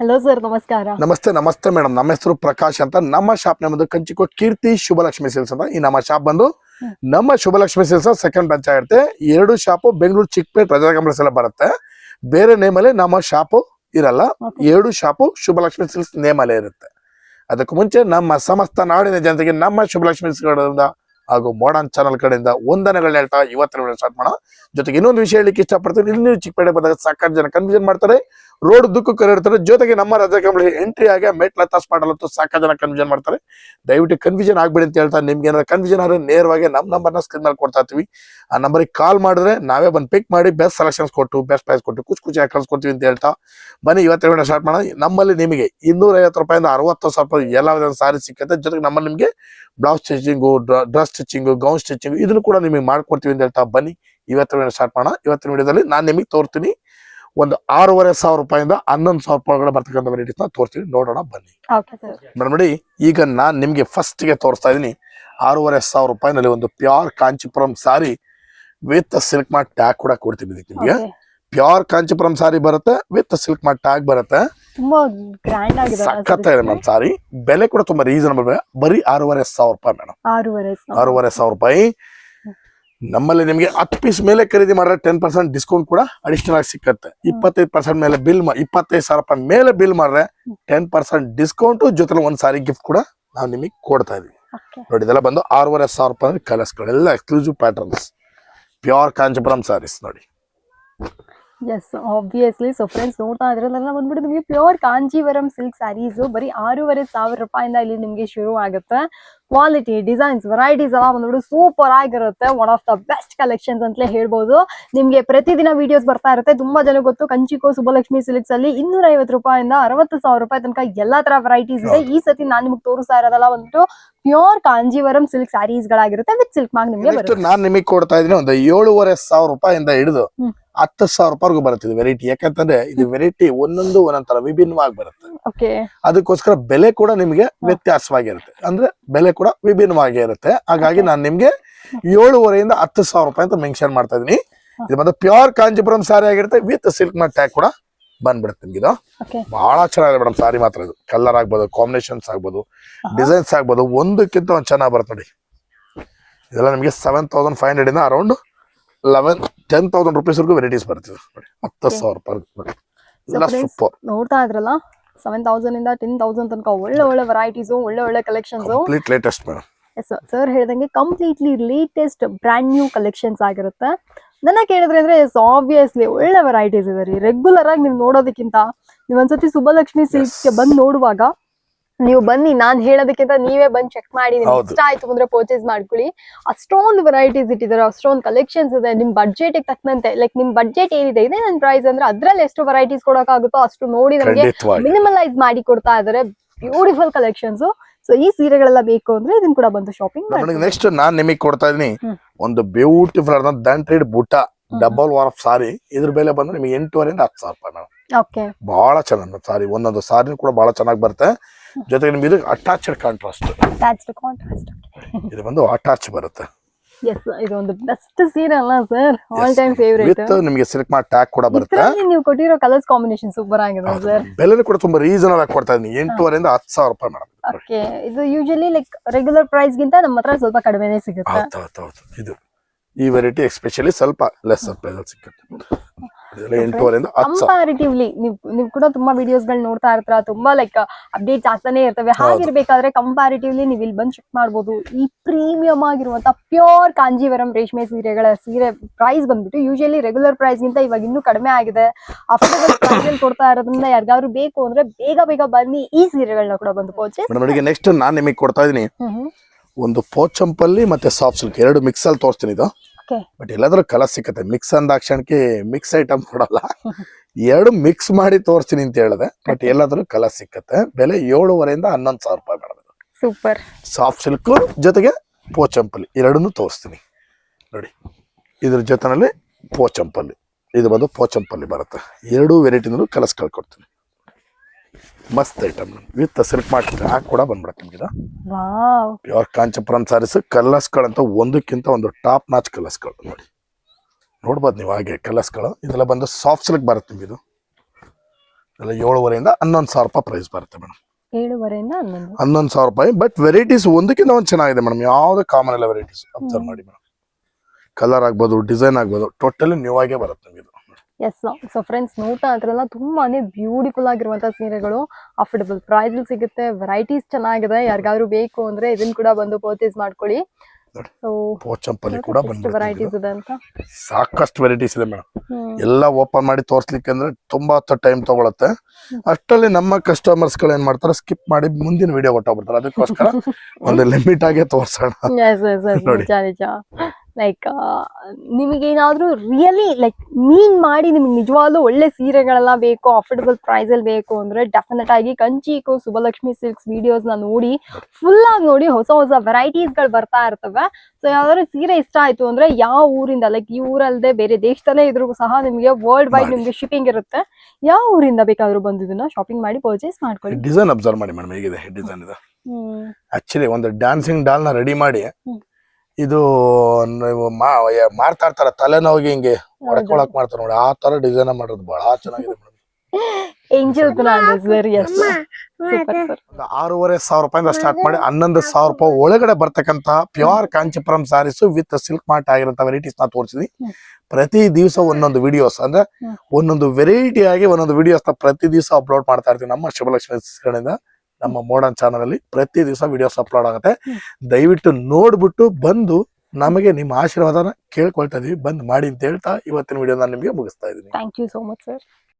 Hello sir ನಮಸ್ಕಾರ. ನಮಸ್ತೆ ನಮಸ್ತೆ ಮೇಡಮ್ ನಮ್ಮ ಹೆಸರು ಪ್ರಕಾಶ್ ಅಂತ. ನಮ್ಮ ಶಾಪ್ ನಮ್ಮದು ಕಂಚಿಕೋಟ್ ಕೀರ್ತಿ ಶುಭಲಕ್ಷ್ಮಿ ಸೇಲ್ಸ್ ಅಂತ ಈ ನಮ್ಮ ಶಾಪ್ ಬಂದು. ನಮ್ಮ ಶುಭಲಕ್ಷ್ಮಿ ಸೇಲ್ಸ್ ಸೆಕೆಂಡ್ ಬ್ರಾಂಚ್ ಆಗಿರುತ್ತೆ. ಎರಡು ಶಾಪು ಬೆಂಗಳೂರು ಚಿಕ್ಕಪೇಟ್ ರಜಾಗಂಬಳಸ್ ಎಲ್ಲ ಬರುತ್ತೆ. ಬೇರೆ ನೇಮಲ್ಲಿ ನಮ್ಮ ಶಾಪು ಇರಲ್ಲ. ಎರಡು ಶಾಪು ಶುಭಲಕ್ಷ್ಮಿ ಸೇಲ್ಸ್ ಅಲ್ಲೇ ಇರುತ್ತೆ. ಅದಕ್ಕೂ ಮುಂಚೆ ನಮ್ಮ ಸಮಸ್ತ ನಾಡಿನ ಜನತೆಗೆ ನಮ್ಮ ಶುಭಲಕ್ಷ್ಮಿ ಕಡೆಯಿಂದ ಹಾಗೂ ಮಾಡರ್ನ್ ಚಾನಲ್ ಕಡೆಯಿಂದ ವಂದನೆಗಳನ್ನ ಹೇಳ್ತಾ ಇವತ್ತಿನ ಸ್ಟಾರ್ಟ್ ಮಾಡೋಣ. ಜೊತೆಗೆ ಇನ್ನೊಂದು ವಿಷಯ ಹೇಳಿಕ್ಕೆ ಇಷ್ಟಪಡ್ತೀನಿ. ಇಲ್ಲಿ ನೀವು ಚಿಕ್ಕಪೇಟೆ ಬಂದಾಗ ಸಾಕಷ್ಟು ಜನ ಕನ್ಫ್ಯೂಷನ್ ಮಾಡ್ತಾರೆ. ರೋಡ್ ದುಕ್ಕು ಕರೆಯಿರ್ತಾರೆ ಜೊತೆಗೆ ನಮ್ಮ ರಜಾ ಕಂಬಳಿ ಎಂಟ್ರಿ ಆಗಿ ಮೆಟ್ಲ ತಾಸ್ ಮಾಡಲತ್ತು ಸಾಕಷ್ಟು ಜನ ಕನ್ಫ್ಯೂಷನ್ ಮಾಡ್ತಾರೆ. ದಯವಿಟ್ಟು ಕನ್ಫ್ಯೂಷನ್ ಆಗ್ಬೇಡಿ ಅಂತ ಹೇಳ್ತಾ ನಿಮ್ಗೆ ಏನಾದ್ರು ಕನ್ಫ್ಯೂಷನ್ ಆದ್ರೆ ನೇರವಾಗಿ ನಮ್ಮ ನಂಬರ್ನ ಸ್ಕ್ರೀನ್ ಮೇಲೆ ಕೊಡ್ತಾ ಇರ್ತೀವಿ. ಆ ನಂಬರಿಗೆ ಕಾಲ್ ಮಾಡಿದ್ರೆ ನಾವೇ ಬಂದು ಪಿಕ್ ಮಾಡಿ ಬೆಸ್ಟ್ ಸೆಲೆಕ್ಷನ್ಸ್ ಕೊಟ್ಟು ಬೆಸ್ಟ್ ಪ್ರೈಸ್ ಕೊಟ್ಟು, ಕುಚ್ ಕುಚಿಯಾಗಿ ಕಳ್ಸ್ಕೊಡ್ತೀವಿ ಅಂತ ಹೇಳ್ತಾ ಬನ್ನಿ ಇವತ್ತೇ ವಿಡಿಯೋ ಸ್ಟಾರ್ಟ್ ಮಾಡೋಣ. ನಮ್ಮಲ್ಲಿ ನಿಮಗೆ ಇನ್ನೂರ ಐವತ್ತು ರೂಪಾಯಿಂದ ಅರವತ್ತು ಸಾವಿರ ರೂಪಾಯಿ ಎಲ್ಲ ವಿಧದ ಸಾರಿ ಸಿಕ್ಕತ್ತೆ. ಜೊತೆಗೆ ನಮ್ಮಲ್ಲಿ ನಿಮಗೆ blouse stitching dress stitching gown stitching ಇದನ್ನು ಕೂಡ ನಿಮಗೆ ಮಾಡ್ಕೊಡ್ತೀವಿ ಅಂತ ಹೇಳ್ತಾ ಬನ್ನಿ. ಇವತ್ತಿನ ಸ್ಟಾರ್ಟ್ ಮಾಡೋಣ. ಇವತ್ತಿನ ವಿಡಿಯೋದಲ್ಲಿ ನಾನು ನಿಮಗೆ ತೋರ್ತೀನಿ. ಒಂದು ಆರೂವರೆ ಸಾವಿರ ರೂಪಾಯಿಂದ ಹನ್ನೊಂದು ಸಾವಿರ ರೂಪಾಯಿ ಒಳಗಡೆ ಬರ್ತಕ್ಕಂಥ ವೆರೈಟೀಸ್ನ ತೋರಿಸ್ತೀವಿ ನೋಡೋಣ ಬನ್ನಿ. ಮೇಡಮ್ ನೋಡಿ ಈಗ ನಾನು ನಿಮ್ಗೆ ಫಸ್ಟ್ಗೆ ತೋರಿಸ್ತಾ ಇದೀನಿ. ಆರೂವರೆ ಸಾವಿರ ರೂಪಾಯಿನಲ್ಲಿ ಒಂದು pure Kanchipuram sari with silk mart tag ಕೂಡ ಕೊಡ್ತೀನಿ ಇದಕ್ಕೆ ನಿಮ್ಗೆ. ಪ್ಯೂರ್ ಕಾಂಚಿಪುರಂ ಸಾರಿ ಬರುತ್ತೆ ವಿತ್ ಸಿಲ್ಕ್ ಮಾರ್ಟ್ ಟ್ಯಾಗ್ ಬರುತ್ತೆ. ಸಖತ್ ಇದೆ? ಮೇಡಮ್ ಸಾರಿ. ಬೆಲೆ ಕೂಡ ತುಂಬಾ ರೀಸನಬಲ್ ಬರೀ ಆರೂವರೆ ಸಾವಿರ ರೂಪಾಯಿ ಮೇಡಮ್. ಆರೂವರೆ ಸಾವಿರ ರೂಪಾಯಿ. ನಮ್ಮಲ್ಲಿ ನಿಮಗೆ ಹತ್ತು ಪೀಸ್ ಮೇಲೆ ಖರೀದಿ ಮಾಡಿದ್ರೆ ಟೆನ್ ಪರ್ಸೆಂಟ್ ಡಿಸ್ಕೌಂಟ್ ಕೂಡ ಅಡಿಷನಲ್ ಆಗಿ ಸಿಕ್ಕತ್ತೆ. ಇಪ್ಪತ್ತೈದು ಪರ್ಸೆಂಟ್ ಮೇಲೆ ಬಿಲ್ ಇಪ್ಪತ್ತೈದು ಸಾವಿರ ರೂಪಾಯಿ ಮೇಲೆ ಬಿಲ್ ಮಾಡಿದ್ರೆ ಟೆನ್ ಪರ್ಸೆಂಟ್ ಡಿಸ್ಕೌಂಟ್ ಜೊತೆ ಒಂದು ಸಾರಿ ಗಿಫ್ಟ್ ಕೂಡ ನಾವು ನಿಮಗೆ ಕೊಡ್ತಾ ಇದೀವಿ. ನೋಡಿ ಇದೆಲ್ಲ ಬಂದು ಆರೂವರೆ ಸಾವಿರ ರೂಪಾಯಿ ಕಲರ್ಸ್ಗಳು ಎಲ್ಲ exclusive patterns pure Kanchipuram saris ನೋಡಿ. ಎಸ್ ಆಬ್ವಿಯಸ್ಲಿ ಸೊ ಫ್ರೆಂಡ್ಸ್ ನೋಡ್ತಾ ಇದ್ರಲ್ಲ ಬಂದ್ಬಿಟ್ಟು ನಿಮಗೆ ಪ್ಯೂರ್ ಕಾಂಜೀವರಂ ಸಿಲ್ಕ್ ಸ್ಯಾರೀಸ್ ಬರೀ ಆರೂವರೆ ಸಾವಿರ ರೂಪಾಯಿಂದ ಇಲ್ಲಿ ನಿಮಗೆ ಶುರು ಆಗುತ್ತೆ. ಕ್ವಾಲಿಟಿ ಡಿಸೈನ್ಸ್ ವೆರೈಟೀಸ್ ಎಲ್ಲ ಬಂದ್ಬಿಟ್ಟು ಸೂಪರ್ ಆಗಿರುತ್ತೆ. One of the best collections ಅಂತಲೇ ಹೇಳ್ಬೋದು. ನಿಮಗೆ ಪ್ರತಿದಿನ ವಿಡಿಯೋಸ್ ಬರ್ತಾ ಇರುತ್ತೆ. ತುಂಬಾ ಜನ ಗೊತ್ತು ಕಂಚಿಕೋ ಸುಬ್ಬಲಕ್ಷ್ಮಿ ಸಿಲ್ಕ್ಸ್ ಅಲ್ಲಿ ಇನ್ನೂರ ಐವತ್ತು ರೂಪಾಯಿಂದ ಅರವತ್ತು ಸಾವಿರ ರೂಪಾಯಿ ತನಕ ಎಲ್ಲಾ ತರ ವೆರೈಟೀಸ್ ಇದೆ. ಈ ಸತಿ ನಾನು ನಿಮ್ಗೆ ತೋರಿಸ್ತಾ ಇರೋದಲ್ಲ ಬಂದ್ಬಿಟ್ಟು ಪ್ಯೂರ್ ಕಾಂಜೀವರಂ ಸಿಲ್ಕ್ ಸ್ಯಾರೀಸ್ ಗಳಾಗಿರುತ್ತೆ. ವಿತ್ ಸಿಲ್ಕ್ ಮಾರ್ಕ್ ನಿಮಗೆ ನಾನು ನಿಮಗೆ ಕೊಡ್ತಾ ಇದೀನಿ ಒಂದು ಏಳುವರೆ ಸಾವಿರ ರೂಪಾಯಿಂದ ಹಿಡಿದು. ಹತ್ತು ಸಾವಿರ ರೂಪಾಯಿ ಬರುತ್ತೆ ಇದು ವೆರೈಟಿ ಯಾಕಂತಂದ್ರೆ ಇದು ವೆರೈಟಿ ಒಂದೊಂದು ಒಂದೊಂದ್ ತರ ವಿಭಿನ್ನವಾಗಿ ಬರುತ್ತೆ. ಅದಕ್ಕೋಸ್ಕರ ಬೆಲೆ ಕೂಡ ನಿಮ್ಗೆ ವ್ಯತ್ಯಾಸವಾಗಿರುತ್ತೆ. ಅಂದ್ರೆ ಬೆಲೆ ಕೂಡ ವಿಭಿನ್ನವಾಗಿ ಇರುತ್ತೆ. ಹಾಗಾಗಿ ನಾನು ನಿಮ್ಗೆ ಏಳುವರೆಯಿಂದ ಹತ್ತು ಸಾವಿರ ರೂಪಾಯಿ ಅಂತ ಮೆನ್ಷನ್ ಮಾಡ್ತಾ ಇದೀನಿ ಇದು ಬಂದ ಪ್ಯೂರ್ ಕಾಂಜಿಪುರಂ ಸಾರಿ ಆಗಿರುತ್ತೆ. ವಿತ್ ಸಿಲ್ಕ್ನ ಟ್ಯಾಗ್ ಕೂಡ ಬಂದ್ಬಿಡುತ್ತೆ ನಿಮ್ಗೆ ಇದು. ಬಹಳ ಚೆನ್ನಾಗಿದೆ ಮೇಡಮ್ ಸಾರಿ ಮಾತ್ರ ಇದು. ಕಲರ್ ಆಗ್ಬೋದು ಕಾಂಬಿನೇಷನ್ಸ್ ಆಗ್ಬೋದು. ಡಿಸೈನ್ಸ್ ಆಗ್ಬೋದು ಒಂದಕ್ಕಿಂತ ಒಂದು ಚೆನ್ನಾಗಿ ಬರುತ್ತೆ ನೋಡಿ. ಇದೆಲ್ಲ ನಿಮಗೆ ಸೆವೆನ್ ತೌಸಂಡ್ ಫೈವ್ ಹಂಡ್ರೆಡ್ ಇಂದ around eleven ten thousand rupees ವರ್ಗೂ varieties. ನೋಡಿ ಹತ್ತು ಸಾವಿರ ರೂಪಾಯಿ ನೋಡಿ ಸೂಪರ್ ನೋಡ್ತಾ ಇದ್ರಲ್ಲ ಸೆವೆನ್ ತೌಸಂಡ್ ಇಂದ ಟೆನ್ ತೌಸಂಡ್ ತನಕ ಒಳ್ಳೆ ಒಳ್ಳೆ ವೆರೈಟೀಸ್ ಒಳ್ಳೆ ಒಳ್ಳೆ collections complete latest madam yes sir ಹೇಳ್ದಂಗೆ completely latest brand new collections ಆಗಿರುತ್ತೆ. ನನ್ನ ಕೇಳಿದ್ರೆ ಅಂದ್ರೆ ಆಬ್ವಿಯಸ್ಲಿ ಒಳ್ಳೆ ವೆರೈಟೀಸ್ ಇದೆ ರೀ. ರೆಗ್ಯುಲರ್ ಆಗಿ ನೀವು ನೋಡೋದಕ್ಕಿಂತ ನೀವು ಒಂದ್ಸತಿ ಸುಬ್ಬಲಕ್ಷ್ಮಿ ಸಿಲ್ಕ್ಗೆ ಬಂದು ನೋಡುವಾಗ ನೀವು ಬನ್ನಿ ನಾನ್ ಹೇಳೋದಕ್ಕಿಂತ ನೀವೇ ಬಂದು ಚೆಕ್ ಮಾಡಿ ನಿಮ್ಗೆ ಇಷ್ಟ ಆಯ್ತು ಅಂದ್ರೆ ಪರ್ಚೇಸ್ ಮಾಡ್ಕೊಳ್ಳಿ. ಅಷ್ಟೊಂದು ವೆರೈಟೀಸ್ ಇಟ್ಟಿದ್ದಾರೆ ಅಷ್ಟೊಂದು ಕಲೆಕ್ಷನ್ಸ್ ಇದೆ. ನಿಮ್ ಬಡ್ಜೆಟ್ ತಕ್ಕಂತೆ ಲೈಕ್ ನಿಮ್ ಬಡ್ಜೆಟ್ ಏನಿದೆ ಇದೆ ನನ್ ಪ್ರೈಸ್ ಅಂದ್ರೆ ಅದ್ರಲ್ಲಿ ಎಷ್ಟು ವೆರೈಟೀಸ್ ಕೊಡೋಕ್ಕಾಗುತ್ತೋ ಅಷ್ಟು ನೋಡಿ ನಮಗೆ ಮಿನಿಮಲೈಸ್ ಮಾಡಿ ಕೊಡ್ತಾ ಇದಾರೆ ಬ್ಯೂಟಿಫುಲ್ ಕಲೆಕ್ಷನ್ಸ್ ಸೊ ಈ ಸೀರೆಗಳೆಲ್ಲ ಬೇಕು ಅಂದ್ರೆ ಇದನ್ನ ಕೂಡ ಬಂದು ಶಾಪಿಂಗ್ ನನಗೆ ನೆಕ್ಸ್ಟ್ ನಾನ್ ನಿಮಗೆ ಕೊಡ್ತಾ ಇದೀನಿ ಒಂದು ಬ್ಯೂಟಿಫುಲ್ ಆದ ದಂಟ್ರಿಡ್ ಬುಟ್ಟ ಡಬಲ್ ವಾರ್ಫ್ ಸಾರಿ ಇದ್ರ ಬೆಲೆ ಬಂದ್ರೆ ನಿಮಗೆ ಎಂಟೂವರೆಯಿಂದ ಹತ್ತು ಸಾವಿರ ರೂಪಾಯಿ ಮೇಡಮ್ ಬಹಳ ಚೆನ್ನಾಗಿ ಸಾರಿ ಒಂದೊಂದು ಸಾರಿ ಕೂಡ ಬಹಳ ಚೆನ್ನಾಗಿ ಬರುತ್ತೆ. ಜೊತೆಗೆ ನಿಮ್ಗೆ ಇದು ಅಟ್ಯಾಚ್ಡ್ ಕಾಂಟ್ರಾಸ್ಟ್ ಅಟ್ಯಾಚ್ಡ್ ಕಾಂಟ್ರಾಸ್ಟ್ ಇದು ಬಂದು ಅಟ್ಯಾಚ್ ಬರುತ್ತೆ. ಎಸ್ ಇದು ಒಂದು ಬೆಸ್ಟ್ ಸೀರೆ ಅಲ್ಲ sir all time favourite with ನಿಮಗೆ ಸಿಲ್ಕ್ ಮಾರ್ಟ್ ಟ್ಯಾಗ್ ಕೂಡ ಬರುತ್ತೆ. ನೀವು ಕೊಟ್ಟಿರೋ ಕಲರ್ಸ್ ಕಾಂಬಿನೇಷನ್ ಸೂಪರ್ ಆಗಿದೆ ಸರ್ ಬೆಲೆ ಕೂಡ ತುಂಬಾ ರೀಸನಬಲ್ ಆಗಿ ಕೊಡ್ತಾ ಇದೀನಿ ಎಂಟೂವರೆಯಿಂದ ಹತ್ತು ಸಾವಿರ ರೂಪಾಯಿ ಮೇಡಮ್. ಓಕೆ ಇದು ಯೂಶುವಲಿ ಲೈಕ್ ರೆಗ್ಯುಲರ್ ಪ್ರೈಸ್ ಗಿಂತ ನಮ್ಮ ಹತ್ರ ಸ್ವಲ್ಪ ಕಡಿಮೆನೇ ಸಿಗುತ್ತೆ? ಹೌದು ಹೌದು ಹೌದು. ಇದು ಈ ವೆರೈಟಿ ಎಸ್ಪೆಷಲಿ ಸ್ವಲ್ಪ ಲೆಸ್ ಪ್ರೈಸ್ ಅಲ್ಲಿ ಇದೆಲ್ಲ ಎಂಟೂವರೆಯಿಂದ ಹತ್ತು ಕಂಪ್ಯಾರಿಟಿವ್ಲಿ ನೀವು ನೀವು ಕೂಡ ತುಂಬಾ ವಿಡಿಯೋಸ್ಗಳು ನೋಡ್ತಾ ಇರ್ತಾರ ತುಂಬಾ ಲೈಕ್ ಅಪ್ಡೇಟ್ಸ್ ಆಗ್ತಾನೆ ಇರ್ತವೆ. ಹಾಗಿರ್ಬೇಕಾದ್ರೆ ಕಂಪ್ಯಾರಿಟಿವ್ಲಿ ನೀವು ಇಲ್ಲಿ ಬಂದು ಚೆಕ್ ಮಾಡಬಹುದು ಈ ಪ್ರೀಮಿಯಂ ಆಗಿರುವಂತ ಪ್ಯೂರ್ ಕಾಂಜೀವರಂ ರೇಷ್ಮೆ ಸೀರೆಗಳ ಸೀರೆ ಪ್ರೈಸ್ ಬಂದ್ಬಿಟ್ಟು ಯೂಶಲಿ ರೆಗ್ಯುಲರ್ ಪ್ರೈಸ್ ಗಿಂತ ಇವಾಗ ಇನ್ನೂ ಕಡಿಮೆ ಆಗಿದೆ. ಅಫೋರ್ಡಬಲ್ ಪ್ರೈಸ್ ಕೊಡ್ತಾ ಇರೋದ್ರಿಂದ ಯಾರಿಗಾದ್ರು ಬೇಕು ಅಂದ್ರೆ ಬೇಗ ಬೇಗ ಬನ್ನಿ ಈ ಸೀರೆಗಳನ್ನ ಕೂಡ ಬಂದು ಪರ್ಚೇಸ್ ಮೇಡಮ್ ನೆಕ್ಸ್ಟ್ ನಾನು ನಿಮಗೆ ಕೊಡ್ತಾ ಇದೀನಿ ಒಂದು ಪೋಚಂಪಲ್ಲಿ ಮತ್ತೆ ಸಾಫ್ಟ್ ಸಿಲ್ಕ್ ಎರಡು ಮಿಕ್ಸ್ ಅಲ್ಲಿ ತೋರಿಸ್ತೀನಿ ಇದು. ಬಟ್ ಎಲ್ಲಾದ್ರೂ ಕಲರ್ ಸಿಕ್ಕತ್ತೆ. ಮಿಕ್ಸ್ ಅಂದಾಕ್ಷಣಕ್ಕೆ ಮಿಕ್ಸ್ ಐಟಮ್ ಕೊಡಲ್ಲ. ಎರಡು ಮಿಕ್ಸ್ ಮಾಡಿ ತೋರಿಸ್ತೀನಿ ಅಂತ ಹೇಳಿದೆ. ಬಟ್ ಎಲ್ಲಾದ್ರೂ ಕಲರ್ ಸಿಕ್ಕತ್ತೆ. ಬೆಲೆ ಏಳುವರೆಯಿಂದ ಹನ್ನೊಂದು ಸಾವಿರ ರೂಪಾಯಿ ಮೇಡಮ್ ಸೂಪರ್. ಸಾಫ್ಟ್ ಸಿಲ್ಕ್ ಜೊತೆಗೆ ಪೋಚಂಪಲ್ಲಿ. ಎರಡನ್ನೂ ತೋರಿಸ್ತೀನಿ. ನೋಡಿ. ಇದ್ರ ಜೊತೆನಲ್ಲಿ ಪೋಚಂಪಲ್ಲಿ. ಇದು ಬಂದು ಪೋಚಂಪಲ್ಲಿ ಬರುತ್ತೆ. ಎರಡು ವೆರೈಟಿನೂ ಕಲರ್ಸ್ ಕಳ್ಕೊಡ್ತೀನಿ ಮಸ್ತ್ ಐಟಮ್ ವಿತ್ ಸಿಲ್ಕ್ ಮಾಡಿ ಹಾಕಿ ಕೂಡ ಬಂದ್ಬಿಡತ್ತೆ ನಿಮ್ಗೆ ವಾವ್ ಪ್ಯೂರ್ ಕಾಂಚಪುರಂ ಸಾರೀಸ್ ಕಲರ್ಸ್ಗಳಂತ ಒಂದಕ್ಕಿಂತ ಒಂದು ಟಾಪ್ ನಾಚ್ ಕಲರ್ಸ್ಗಳು ನೋಡಿ. ನೋಡ್ಬೋದು ನೀವು ಹಾಗೆ ಕಲರ್ಸ್ಗಳು ಇದೆಲ್ಲ ಬಂದು ಸಾಫ್ಟ್ ಸಿಲ್ಕ್ ಬರುತ್ತೆ ನಿಮ್ಗೆ ಇದು. ಎಲ್ಲ ಏಳುವರೆಯಿಂದ ಹನ್ನೊಂದು ಸಾವಿರ ರೂಪಾಯಿ ಪ್ರೈಸ್ ಬರುತ್ತೆ ಮೇಡಮ್. ಏಳುವರೆಯಿಂದ ಹನ್ನೊಂದು. ಹನ್ನೊಂದು ಸಾವಿರ ರೂಪಾಯಿ ಬಟ್ ವೆರೈಟೀಸ್ ಒಂದಕ್ಕಿಂತ ಒಂದು ಚೆನ್ನಾಗಿದೆ ಮೇಡಮ್. ಯಾವ್ದು ಕಾಮನ್ ಎಲ್ಲ ವೆರೈಟೀಸ್ ಅಬ್ಸರ್ವ್ ಮಾಡಿ ಮೇಡಮ್. ಕಲರ್ ಆಗ್ಬೋದು ಡಿಸೈನ್ ಆಗ್ಬೋದು ಟೋಟಲಿ ನ್ಯೂ ಆಗೇ ಬರುತ್ತೆ ನಿಮಗೆ ಎಸ್ ಸೊ ಫ್ರೆಂಡ್ಸ್ ನೋಡ್ತಾ ಇದ್ರಲ್ಲ ತುಂಬಾನೇ ಬ್ಯೂಟಿಫುಲ್ ಆಗಿರುವಂತ ಸೀರೆಗಳು. ಅಫೋರ್ಡಬಲ್ ಪ್ರೈಸ್ ಸಿಗುತ್ತೆ ವೆರೈಟೀಸ್ ಚೆನ್ನಾಗಿದೆ. ಯಾರಿಗಾದ್ರೂ ಬೇಕು ಅಂದ್ರೆ ಇದನ್ನ ಕೂಡ ಬಂದು ಪರ್ಚೇಸ್ ಮಾಡ್ಕೊಳ್ಳಿ. ಪೋಚಂಪಲ್ಲಿ ಕೂಡ ವೆರೈಟೀಸ್ ಇದೆ ಅಂತ. ಸಾಕಷ್ಟು ವೆರೈಟೀಸ್ ಇದೆ ಮೇಡಮ್. ಎಲ್ಲ ಓಪನ್ ಮಾಡಿ ತೋರ್ಸ್ಲಿಕ್ಕೆ ಅಂದ್ರೆ ತುಂಬಾ ಹೊತ್ತು ಟೈಮ್ ತಗೊಳತ್ತೆ. ಅಷ್ಟರಲ್ಲಿ ನಮ್ಮ ಕಸ್ಟಮರ್ಸ್ಗಳು ಏನ್ ಮಾಡ್ತಾರೆ ಸ್ಕಿಪ್ ಮಾಡಿ ಮುಂದಿನ ವಿಡಿಯೋ ಕೊಟ್ಟೋಗ್ಬಿಡ್ತಾರೆ ಅದಕ್ಕೋಸ್ಕರ ಒಂದು ಲಿಮಿಟ್ ಆಗಿ ತೋರ್ಸೋಣ. ನೋಡಿ. ನಿಜ ನಿಮಗೆ ಲೈಕ್ ನಿಮಗೇನಾದರೂ ರಿಯಲಿ ಲೈಕ್ ಮೀನ್ ಮಾಡಿ ನಿಮ್ಗೆ ನಿಜವಾಗ್ಲೂ ಒಳ್ಳೆ ಸೀರೆಗಳೆಲ್ಲ ಬೇಕು ಅಫೋರ್ಡಬಲ್ ಪ್ರೈಸ್ ಅಲ್ಲಿ ಬೇಕು ಅಂದ್ರೆ ಡೆಫಿನೆಟ್ ಆಗಿ ಕಂಚಿಕೋ ಸುಬಲಕ್ಷ್ಮಿ ಸಿಲ್ಕ್ಸ್ ವಿಡಿಯೋಸ್ನ ನೋಡಿ ಫುಲ್ ಆಗಿ ನೋಡಿ ಹೊಸ ಹೊಸ ವೆರೈಟೀಸ್ಗಳು ಬರ್ತಾ ಇರ್ತವೆ. ಸೊ ಯಾವ್ದಾದ್ರು ಸೀರೆ ಇಷ್ಟ ಆಯ್ತು ಅಂದ್ರೆ ಯಾವ ಊರಿಂದ ಲೈಕ್ ಈ ಊರಲ್ಲದೆ ಬೇರೆ ದೇಶದಲ್ಲೇ ಇದ್ರೂ ಸಹ ನಿಮಗೆ ವರ್ಲ್ಡ್ ವೈಡ್ ನಿಮಗೆ ಶಿಪ್ಪಿಂಗ್ ಇರುತ್ತೆ. ಯಾವ ಊರಿಂದ ಬೇಕಾದರೂ ಬಂದು ಇದನ್ನ ಶಾಪಿಂಗ್ ಮಾಡಿ ಪರ್ಚೇಸ್ ಮಾಡ್ಕೊಳ್ಳಿ. ಡಿಸೈನ್ ಅಬ್ಸರ್ವ್ ಮಾಡಿ ಮೇಡಮ್ ಹೇಗಿದೆ ಡಿಸೈನ್ ಇದೆ? ಆಕ್ಚುಲಿ ಒಂದು ಡ್ಯಾನ್ಸಿಂಗ್ ಡಾಲ್ನ ರೆಡಿ ಮಾಡಿ. ಇದು ನೀವು ಮಾ- ಮಾಡ್ತಾ ಇರ್ತಾರ ತಲೆನೋವಿಗೆ ಹಿಂಗೆ ಹೊಡ್ಕೊಳಕ್ ಮಾಡ್ತಾರ ನೋಡಿ. ಆ ತರ ಡಿಸೈನ್ ಮಾಡೋದು ಬಹಳ ಚೆನ್ನಾಗಿದೆ ಒಂದು ಆರೂವರೆ ಸಾವಿರ ರೂಪಾಯಿಂದ ಸ್ಟಾರ್ಟ್ ಮಾಡಿ ಹನ್ನೊಂದು ಸಾವಿರ ರೂಪಾಯಿ ಒಳಗಡೆ ಬರ್ತಕ್ಕಂತ pure Kanchipuram saris with silk mart ಆಗಿರೋ ವೆರೈಟೀಸ್ ನಾ ತೋರಿಸಿದ್ವಿ ಪ್ರತಿ ದಿವಸ ಒಂದೊಂದು ವಿಡಿಯೋಸ್ ಅಂದ್ರೆ ಒಂದೊಂದು ವೆರೈಟಿ ಆಗಿ ಒಂದೊಂದು ವಿಡಿಯೋಸ್ನ ಪ್ರತಿ ದಿವಸ ಅಪ್ಲೋಡ್ ಮಾಡ್ತಾ ಇರ್ತೀವಿ ನಮ್ಮ ಶಿವಲಕ್ಷ್ಮಿ ಕಡೆಯಿಂದ ನಮ್ಮ ಮೋಡನ್ ಚಾನಲ್ ಅಲ್ಲಿ ಪ್ರತಿ ದಿವಸ ವಿಡಿಯೋಸ್ ಅಪ್ಲೋಡ್ ಆಗುತ್ತೆ. ದಯವಿಟ್ಟು ನೋಡ್ಬಿಟ್ಟು ಬಂದು ನಮಗೆ ನಿಮ್ಮ ಆಶೀರ್ವಾದನ ಕೇಳ್ಕೊಳ್ತಾ ಇದೀವಿ. ಬಂದ್ ಮಾಡಿ ಅಂತ ಹೇಳ್ತಾ ಇವತ್ತಿನ ವಿಡಿಯೋ ನಾನು ನಿಮಗೆ ಮುಗಿಸ್ತಾ ಇದ್ದೀನಿ. Thank you so much sir